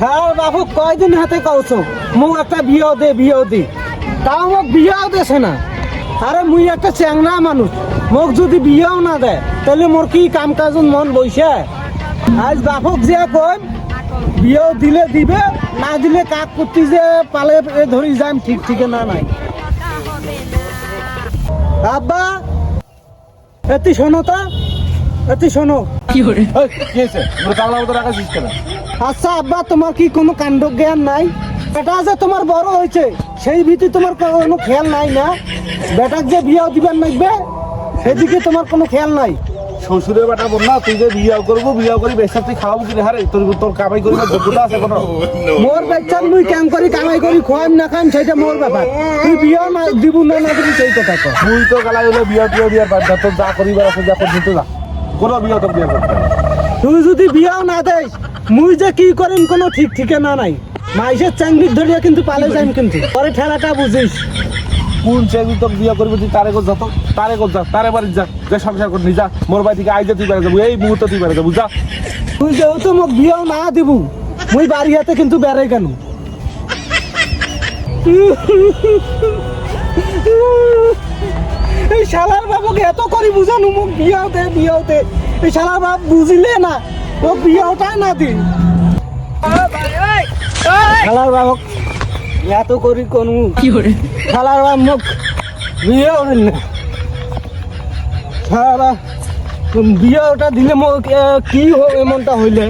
ছাড় বাবু কয়দিন হাতে কওছো? মোক একটা বিয়েও দে বিয়েও দে। তাও মোক বিয়েও দেছে না। আরে মুই একটা চ্যাংরা মানুষ। মোক যদি বিয়েও না দেয় তাহলে মোর কি কাম কাজত মন বইছে? আজ বাপক যে কই বিয়েও দিলে দিবে না দিলে কাক করতে যে পালে ধরি যাম ঠিক ঠিকানা নাই। আব্বা এতি শোনো তা এতি শোনো। এই, কি হয়েছে তোর পাগলা মতো রাখাছিস কেন আচ্ছা আব্বা তোমার কি কোনো কাণ্ড জ্ঞান নাই? বেটা যে তোমার বড় হয়েছে সেই ভীতি তোমার কোনো খেয়াল নাই না? বেটাক যে বিয়ে দিবেন লাগবে সেদিকে তোমার কোনো খেয়াল নাই। শ্বশুরের বেটা বল না তুই যে বিয়ে করব বিয়ে করি বেশা তুই খাওয়াবো কি রে হারে? তোর তোর কামাই করিবার যোগ্যতা আছে কোনো? মোর বাচ্চার মুই কাম করি কামাই করি খোয়াম না খাম সেটা মোর ব্যাপার। তুই বিয়ে না দিব না না দিবি সেই কথা কর তুই তো গেলা হলো বিয়ে টিয়ে দিয়ার বাদ তোর যা করিবার আছে যা করবি তো যা। কোনো বিয়ে তোর বিয়ে করতে তুই যদি বিয়াও না দেস মুই যে কি করিম কোনো ঠিক ঠিকানা নাই। মাইসের চাঙ্গির ধরিয়া কিন্তু পালে যাইম কিন্তু। পরে ঠেলাটা বুঝিস। কোন চেবি তোর বিয়ে করবি তুই তারে কর যা তো তারে কর যা তারে বাড়ি যা যে সংসার করবি যা। মোর বাড়ি থেকে আইজে তুই বেড়ে যাব। এই মুহূর্তে তুই বেড়ে যাব যা। তুই যেহেতু মোক বিয়েও না দিব মুই বাড়ি হাতে কিন্তু বেড়ে কেন? এই শালার বাবুকে এত করে বুঝানো মোক বিয়াও দে বিয়াও দে। এই শালার বাপ বুঝিলে না। ও বিয়াওটা না দি শালার বাবক এত করি কোন। শালার বাপ মোক বিয়েও দিল না। শালার বিয়ে ওটা দিলে মোক কি হ- এমনটা হইলে?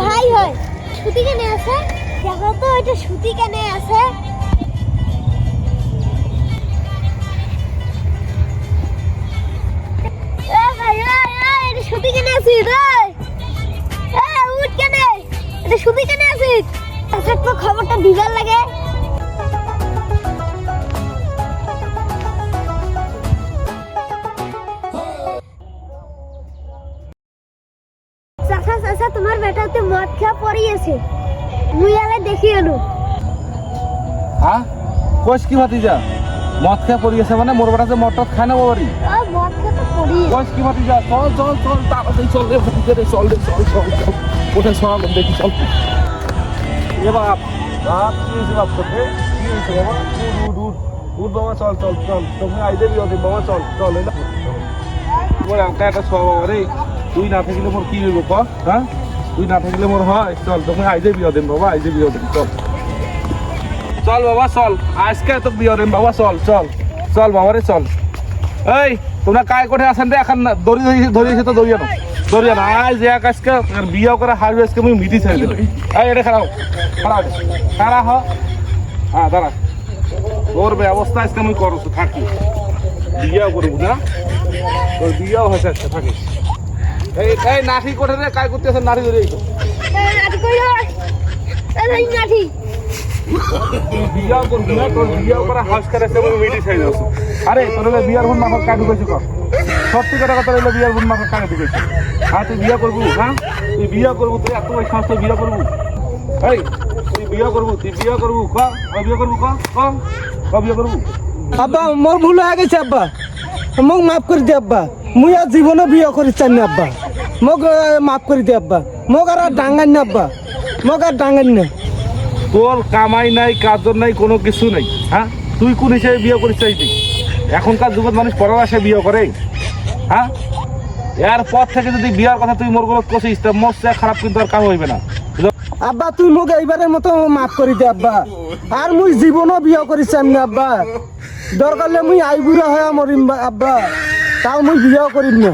ভাই হয়। সুতি কেনে আছে? দেখো তো এটা সুতি কেনে আছে? আছে রে। এ উঠ কেনে। এটা সুতি কেনে আছে? থাকব খবরটা দিবার লাগে। চাচা চাচা তোমার বেটাতে মদ খেয়া পড়িয়েছে মুই আলে দেখি এলো হ্যাঁ কইস কি ভাতি মদ খেয়ে পড়ি আছে মানে মোর বেটা যে মদ টদ খায় না বাড়ি চল তোকে? বাবা? চল তুই না থাকিলে মোর কি হইব হ্যাঁ? তুই না থাকিলে মোর হয়। চল তুমি আইতে দেন বাবা দেন চল। চল বাবা, চল। আজকে তো বিয়ে দেন বাবা, চল চল। চল বাবা রে, চল। এই তোমরা কায় কোঠে আছেন রে? এখন দড়ি ধরিয়েছে তো দড়িয়ে না দড়িয়ে না আজ এক আজকে বিয়ে করে হারবে আজকে আমি মিটি ছেড়ে দেবো। এই এটা খারাপ খারাপ খারাপ হ হ্যাঁ দাঁড়া। তোর ব্যবস্থা আজকে আমি করছ থাকি। বিয়েও করব না তোর বিয়েও হয়েছে আজকে থাকি। এই এই নাঠি কোঠে রে কায় করতে আছেন নাঠি ধরে বিয়াও করবি না তোর বিয়াও করা হাউস করে মিটি ছেড়ে দেবো। আরে তোর বিয়ার বোন মাফা কাটু কইছি কর? সত্যি কথা কথা হলে বিয়ার বোন মাফা কাটু কইছি? হ্যাঁ তুই বিয়া করব হ্যাঁ? তুই বিয়া করব তুই এত ওই সমস্ত বিয়া করব? এই তুই বিয়া করব তুই বিয়া করব ক? বিয়া করব ক? ক? বিয়া করব? আব্বা মোর ভুল হয়ে গেছে আব্বা। মোক মাফ করে দে আব্বা। মুই আর জীবনে বিয়ে করি চান না আব্বা। মোক মাফ করে দে আব্বা। মোক আর ডাঙ্গান না আব্বা। মোক আর ডাঙ্গান না। তোর কামাই নাই কাজর নাই কোনো কিছু নাই হ্যাঁ? তুই কোন হিসেবে বিয়ে করিস চাইছি এখনকার যুগত মানুষ পরের আসে বিয়ে করে। হ্যাঁ? এর পর থেকে যদি বিয়ার কথা তুই মোরগুলো কষিস তো মোর চেয়ে খারাপ কিন্তু আর কাম হইবে না। আব্বা, তুই মোক এইবারের মতো মাফ করি দে, আব্বা। আর মুই জীবনও বিয়ে করিছাম না আব্বা। দরকার মুই আইবুড়া হয়ে মরিম, আব্বা। তাও মুই বিয়েও করিম না।